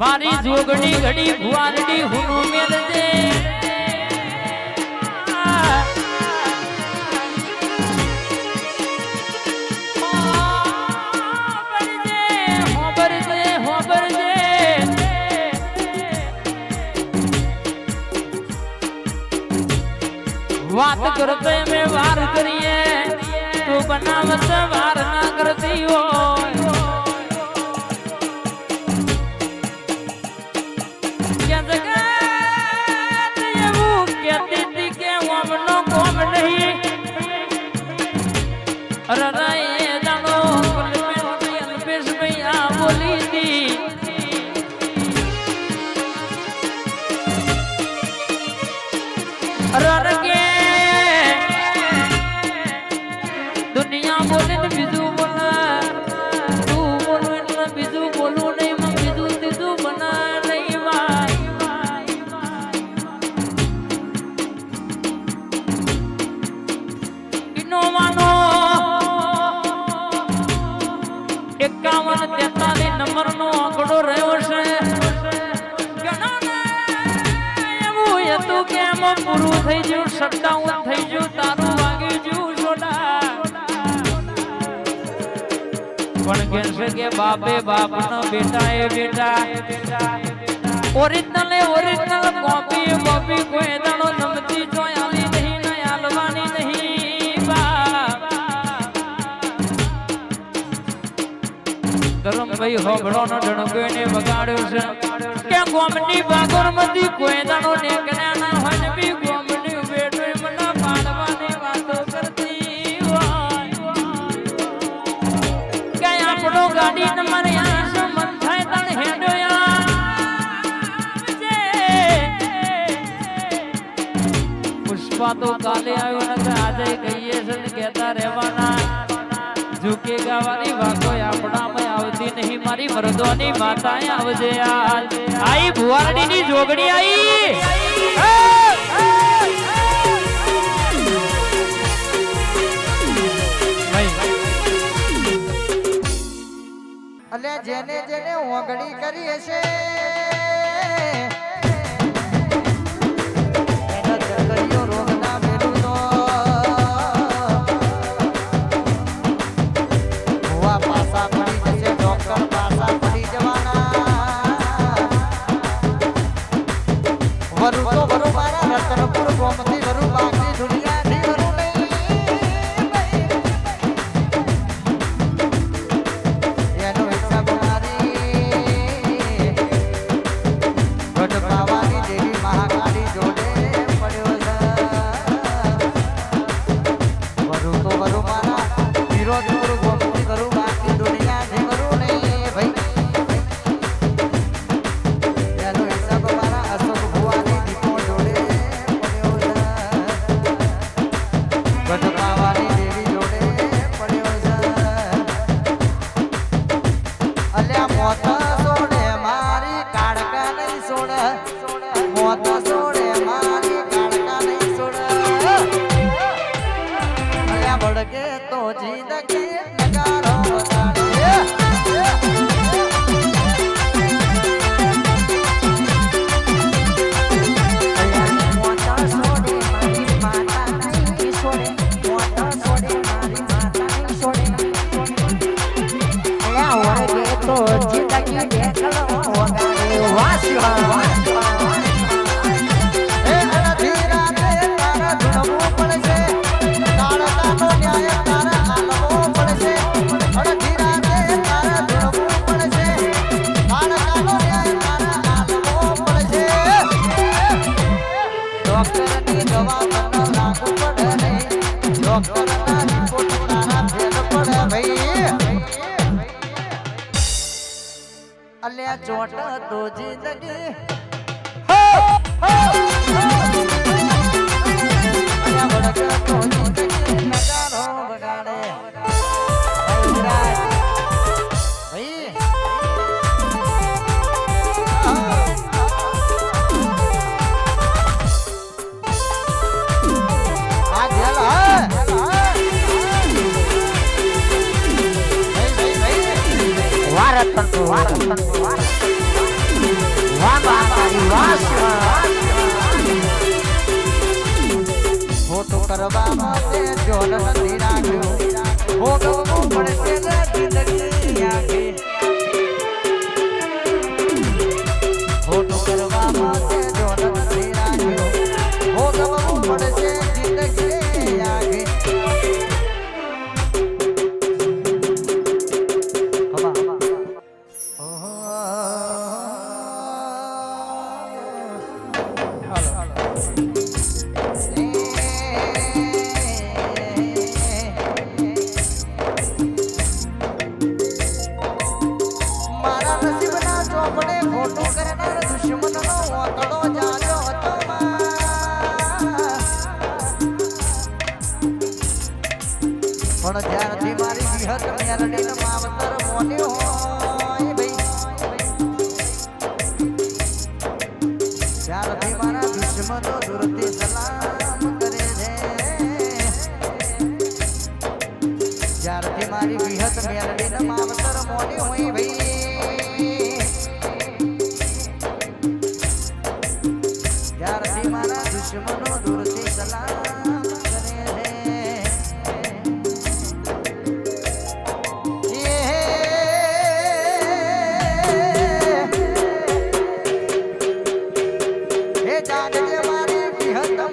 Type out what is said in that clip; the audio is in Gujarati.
મારી જોગડી ઘડી ભુવારડી હુનું મેલજે વાત કરતો મેં વાર કરીએ, તું બનાવત વાર ના કરતી હો. શબ્દાઉન થઈ ગયું તારું વાગી ગયું સોડા પણ કહેશે કે બાપે બાપનો બેટા એ બેટા ઓરિજિનલ એ ઓરિજિનલ કોપી એ કોપી કોઈ દાણો નમતી જોયાલી નહીં ને આલવાની નહીં ધરમભાઈ હોગડો નો ડણકો એને વગાડ્યો છે કે ગોમની બાગરમતી કોઈ દાણો ને ના હોય પુષ્પા તો કાલે આવ્યો ને આજે કહીએ છીએ કેતા રહેવાના. ઝૂકી ગાવાની વાતો આપણામાં આવતી નહીં. મારી વરદવાની માતાએ આવજે આઈ ભુવારડીની જોગડી આવી અને જેને જેને ઓગણી કરી હશે. ફરું તો ભરો મારા રતનપુર ગોમતી અલ્યા ચોટ તો જિંદગી. નજારો Para tanto ખોટું કરવા માટે જોડ નથી રાખ્યું ખોટું પડશે પણ જ્યારથી મારી વિહત મેરડીને માવતર મોન્યો હોય ભાઈ ત્યારથી મારા દુશ્મનો દૂરથી સલામ કરે છે જ્યારથી મારી વિહત મેરડીને માવતર મોન્યો હોય ભાઈ ત્યારથી મારા દુશ્મનો દૂરથી સલામ જાનજે મારી વિહત